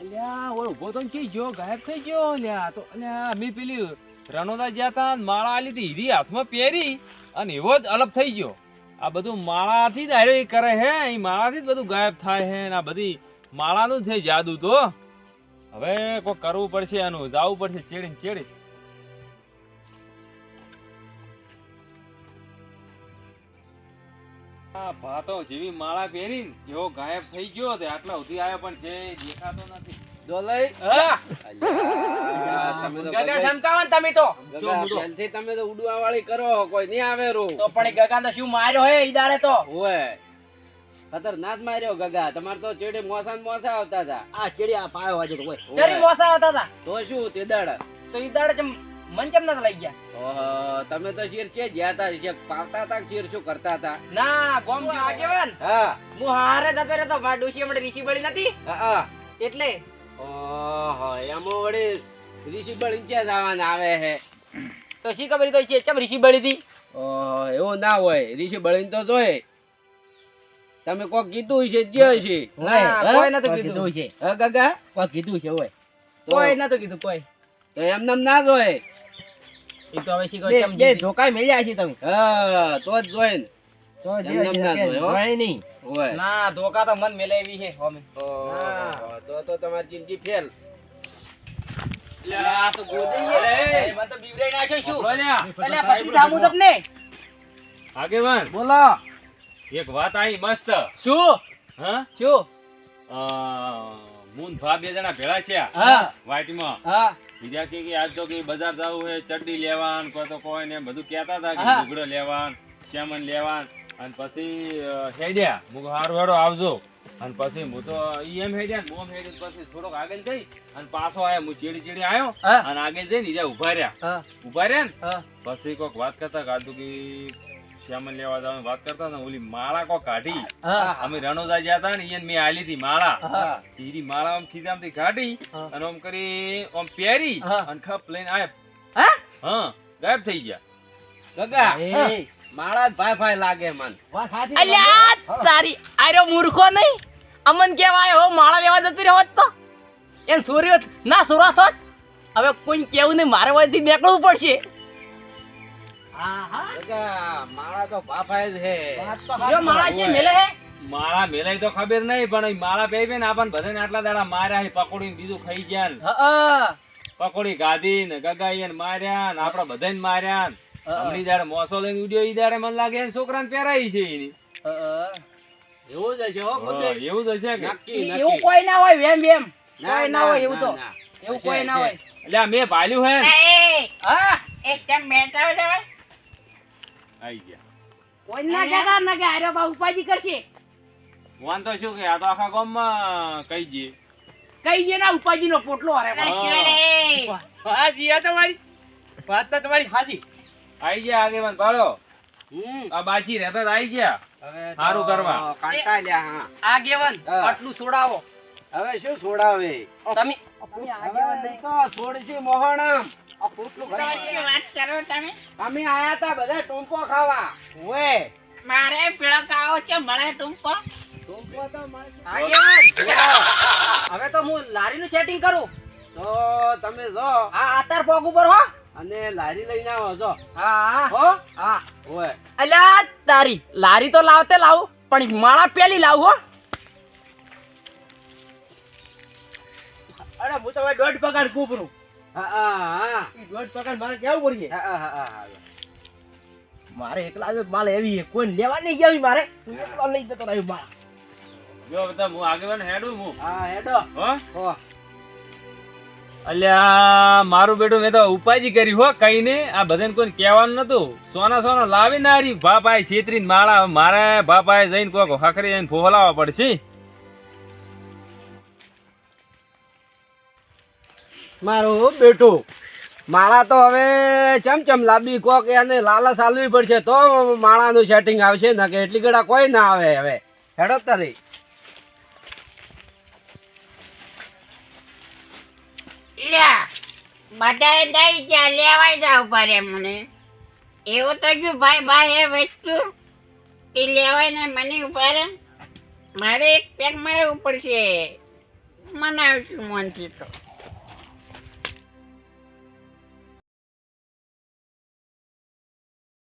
અલ્યા, ઓય ઊભો તો ગયો, ગાયબ થઈ ગયો, અલ્યા. તો, અલ્યા, અમે પેલી રણોદા ગયા તા માળા હતી હીરી હાથમાં પહેરી અને એવો જ અલગ થઈ ગયો. આ બધું માળાથી જ આર્યો કરે હે, એ માળાથી જ બધું ગાયબ થાય હે ને આ બધી માળાનું છે જાદુ તો. હવે કોઈ કરવું પડશે આનું, જાવું પડશે ચેડી ચેડી. આ ભાતો જેવી માળા પહેરી એવો ગાયબ થઈ ગયો તે આટલા સુધી આવ્યો પણ જે દેખાતો નથી. જો લઈ. હા. અલ્યા, તમે તો ગગા ગગા- તમે તો. ગગા, તમે તો ઉડવા વાળી કરો કોઈ નહીં આવે રો. તો પણ ગગા તો શું માર્યો હે ઈ તો? ઓય ખતરનાક માર્યો ગગા. તમારે તો ચેડે મોસા મોસા આવતા હતા. આ ચેડી આ પાયો આજે તો મોસા આવતા હતા? તો શું તે દાડા? તો ઈ દાડે ચમ મન ચમ નતા લઈ ગયા? ઓહો તમે તો શેર છે જ્યાં હતા શેર પાવતા હતા કે શેર શું કરતા હતા? ના ગોમ આગેવાન? હા. હું હારે જતો રહેતો મારા ડોશી હમણાં રીસી બળી નથી? હા, એટલે? ઓહો એમો વળી ઋષિ બળી છે જવાના આવે હે? તો શી ખબર તો છે ચમ રીસી બળી હતી? ઓહો એવું ના હોય. ઋષિ બળીને તો જોય. તમે કોક કીધું છે જે છે કોઈ નતું કીધું. છે હા ગગા કોક કીધું છે હોય. કોઈ નતું કીધું કોઈ. એમ નામ એમ ના જોય. એ તો હવે શીખો બે જીતી. ધોકા મેલ્યા છે તમે. હા તો જ જોઈન. તો જે એમ ના જોયો. જોય નહીં. ના ધોકા તો મન મેલાવી છે હોમે તો તો તમારી જિંદગી ફેલ આ તો ગોદી મને તો બીવરાઈ નાખ્યો શું? બોલો પછી ધામું તમને? આગેવાન. બોલો. એક વાત આવી મસ્ત. શું? હા? શું? મૂન ભા બે જણા ભેળા છે હા. વાટમાં હા. બીજા કે આજ તો કે બજાર જવું હે ચડ્ડી લેવાન કોઈ તો કોઈ ને બધું કહેતા હતા કે. લુગડો લેવાન શ્યામન લેવાન. અને પછી હેડ્યા. મુક હારું હેડો આવજો. અને પછી હું તો એમ હેડ્યા ને હું એમ પછી થોડોક આગળ જઈ અને પાછો આયો. હું ચીડી ચીડી આવ્યો અને આગળ જઈને ઊભા રહ્યા. ઊભા રહ્યા ને પછી કોઈક વાત કરતા કાઢું કે શ્યામન લેવા જવાનું વાત કરતા હતા ઓલી માળા કો કાઢી. અમે રણોદા ગયા હતા ને ઈને મેં આલી હતી માળા. હા. માળા આમ ખીજામથી કાઢી અને આમ કરી આમ પહેરી અને ખપ લઈને આયા. હા? હા ગાયબ થઈ ગયા. ગગા માળા ભાઈ ભાઈ લાગે મન. અલ્યા તારી આર્યો મૂર્ખો નહીં. અમન કેવાય હો માળા લેવા જતી રહ્યો તો. એન સૂર્ય ના સુરત હોત હવે કોઈ કેવું નહીં મારે વયથી નીકળવું પડશે. માળા તો માળા જે મેલે હે? માળા મેલાય તો ખબર નહીં પણ માળા પહેરી ને આપણને બધાને આટલા દાડા માર્યા હે પકોડી ને બીજું ખાઈ ગયા પકોડી ગાધી ને ગગાઈ ને માર્યા ને આપડા બધાને માર્યા ને. હમણી દાડે મોસો લઈને ઉડ્યો ઈ દાડે મને લાગે છોકરાને પહેરાઈ છે એની. એવું જ હશે હો હા, ખુદે એવું જ હશે એવું કોઈ ના હોય વેમ વેમ. ના, કોઈ ના ના, હોય એવું તો. કોઈ ના હોય. એટલે મેં ભાલ્યું હા આઈ ગયા. કોઈ ના કહેતા ના કે આર્યો બા ઉપાજી કરશે. વાન તો શું કે આ તો આખા ગામમાં કહી જઈએ કઈ જે ના ઉપાજી નો પોટલો અરે હા. જીયા તમારી વાત તો તમારી હાજી આઈ ગયા આગેવાન ભાળો હમ. આ બાજી રહેતા આવી આઈ ગયા. હવે સારું કરવા. કરવા. લ્યા હા. આગેવન. આટલું છોડાવો. હવે શું છોડાવે? તમે હવે ઈ તો છોડશી મોહણમ આ પોટલું ભરી અમે આયા તા બધા ટૂંપો ખાવા. ઓય મારે પેલો કાવો છે મળે ટૂંપો ટૂંપો તો મળશે. આગેવન. હવે તો હું લારી નું સેટિંગ કરું. તો તમે જો. આ આતાર પોગ ઉપર હો. અને લારી લઈને આવો જો. હા હો. હા? ઓય અલ્યા તારી લારી તો લાવતે લાવું પણ માળા પેલી લાવું હો. અરે હું તો હવે દોઢ પગાર કૂપરું. હા હા હા. દોઢ પગાર મારે કેવું પડીએ? હા હા હા હા. મારે એકલા જ માલ એવી કોઈ લેવા નહીં ગયા મારે. હું એકલો લઈ જતો રહ્યો માલ. જો બધા હું આગેવાન હેડું હું? હા હેડો. હો? હો. અલ્યા મારું બેટું મેં તો ઉપાજી કરી હો કઈ ને આ બધાને કોઈ કહેવાનું નતું સોના સોના લાવી નારી બાપાએ છેતરીને માળા મારે બાપાએ જઈને કોક હખરી જઈને ફોલાવા પડશે. મારું બેટો માળા તો હવે ચમચમ લાંબી કોક એને લાલચ આલવી પડશે તો માળાનું સેટિંગ આવશે, ને કે એટલી ગળા કોઈ ના આવે હવે. હેડો તારી. બધાએ દઈ ગયા લેવાય જાવ પડે મને. એવું તો જો ભાઈ ભાઈ એ વસ્તુ? એ લેવાય ને મને ઉપર મારે એક પેક મારવું પડશે. મનાવીશું મનથી તો.